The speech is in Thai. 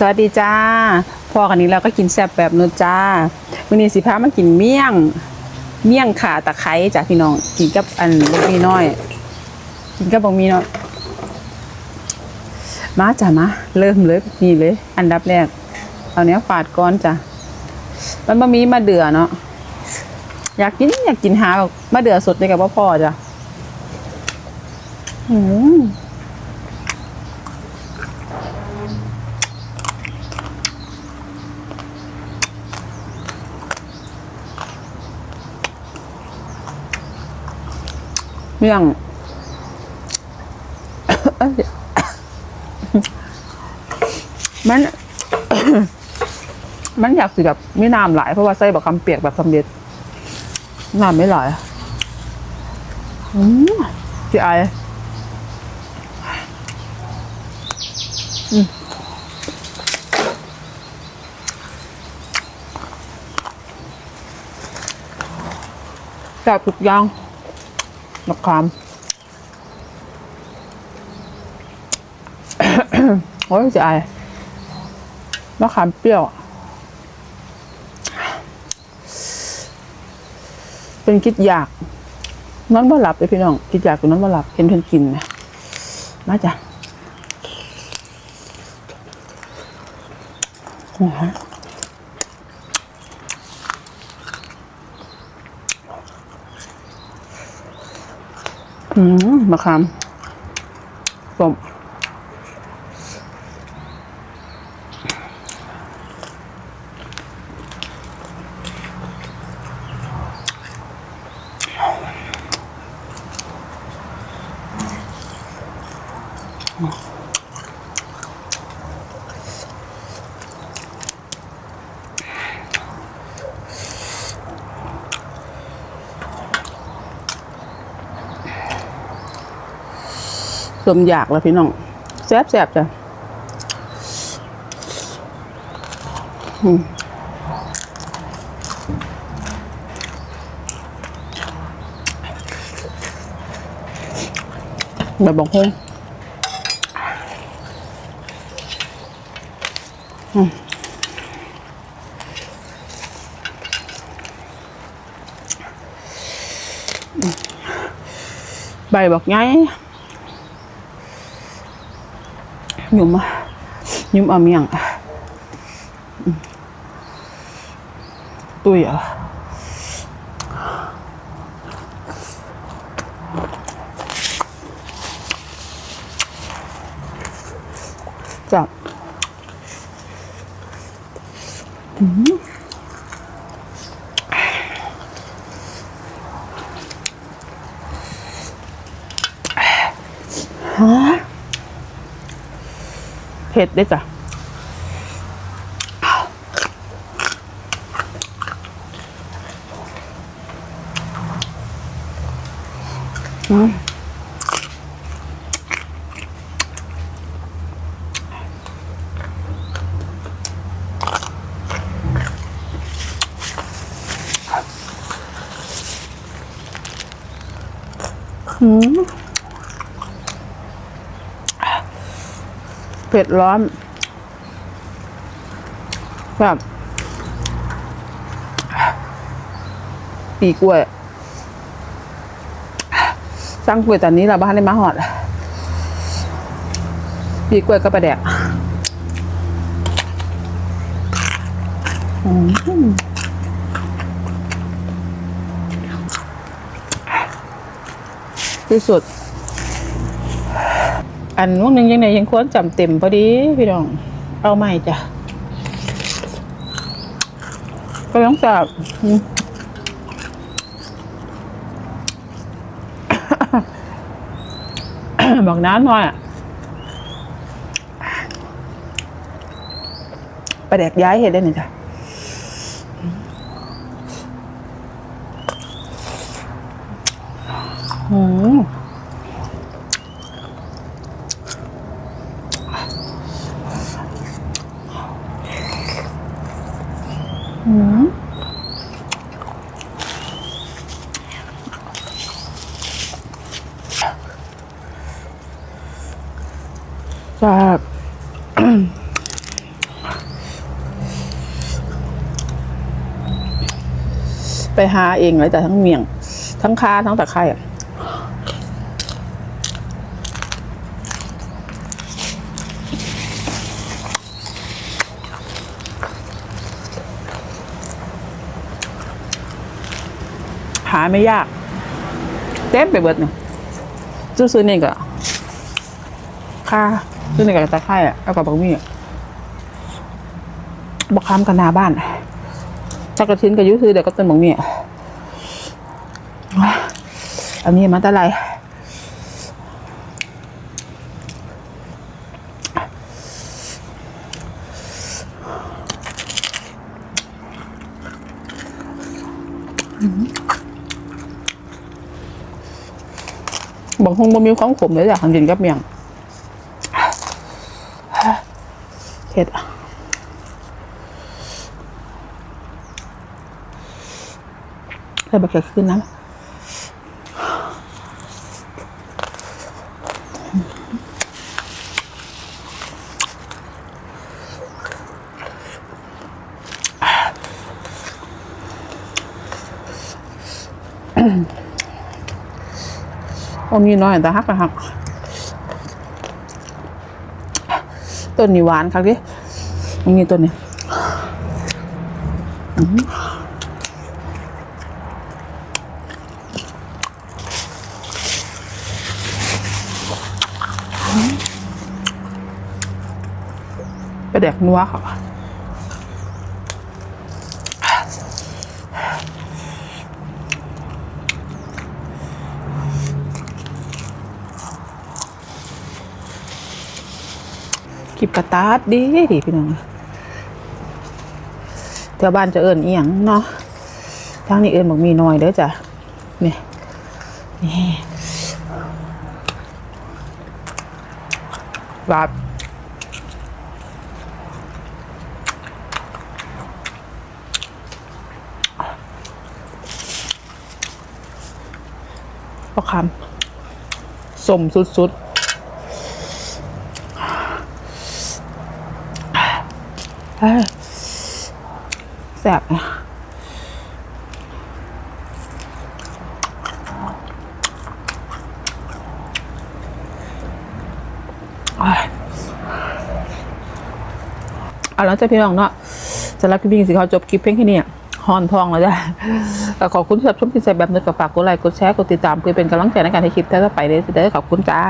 สวัสดีจ้าพอกันนี้เราก็กินแซ่บแบบนู้นจ้าวันนี้สิพามากินเมี่ยง เมี่ยงขาตะไคร้จ้ะพี่น้องกินกับอันบะหมี่น้อย กินกับบะหมี่น้อยมาจ้ะมาเริ่มเลยนี่เลย อันดับแรก เอาเนี้ยฝาดก้อนจ้ะมันบะหมี่มาเดือเนาะอยากกินอยากกินหาแบบมาเดือสดเลยกับพ่อจ้ะอืม เมี่ยงมัน มันอยากสิแบบไม่น้ำหลายเพราะว่าไส้แบบคำเปียกแบบสำเร็จน้ำไม่หลายอืมพี่ไออืมแต่บทุกอย่าง มะขามโอ้ยจะอายมะขามเปรี้ยว เป็นคิดอยากนอนบ่หลับเลยพี่น้องคิดอยากเป็นนอนบ่หลับเห็นเพิ่นกินนะมาจ้ะโอ้โห อืมมะขามสม สมอยากแล้วพี่น้องแซ่บแซ่บจ้ะแบบบอกให้อืมใบบอกไง nhum nhụm ở miệng tôi à. Dạ. Mm Huh? ผ็ดด้วยจ้ะอืมอืม เผ็ดร้อนแบบปีกล้วยสร้างกล้วยตอนนี้เราบ้านได้มาหอด ปีกล้วยก็ประแดกที่สุด อันวงหนึ่งยังไงยังควรจำเต็มพอดีพี่น้อง เอาใหม่จ้ะก็ยังสับบอกน้ำหน่อยอะไปแดกย้ายเห็ดได้หนึ่งจ้ะอืม จะไปหาเองเลยแต่ทั้งเมียง ทั้งคาทั้งตะไคร่ หาไม่ยาก เต็มไปเบิดเนี่ยซื้อๆนี่ก็ค่าซื้อนี่ก็ตะไคร้อะแล้วก็บักมี่อะบักคำกันนาบ้านจักระทินกับยุซื้อเดี๋ยวก็ต้นบักมี่อะอันนี้มันอะไรอืม บางคงบ่มีความขมเลยจ้ะคันกินกับเมียงเผ็ดอะใส่บะเขือขึ้นนะอืม โอ้มีน้อยแต่ฮักนะฮักต้นนี้หวานครับดิอันนี้ต้นนี้ไปแดกนัวค่ะ คลิปกระตาดดีดีพี่น้องแถวบ้านจะเอิญอียงเนาะทางนี้เอิญบอกมีน้อยเด้อจ้ะนี่นี่บาดพอคำสมสุดๆ เอ้ย แสบนะโอ้ยเอาแล้วจะพี่น้องเนาะสำหรับพี่บิงสิเขาจบคลิปเพียงแค่นี้ฮอนทองแล้วจ้ะขอบคุณสำหรับชมที่ใส่แบบนึกกับฝากกดไลค์กดแชร์กดติดตามเพื่อเป็นกำลังใจในการให้คลิปต่อไปเลยเด้ขอบคุณจ้า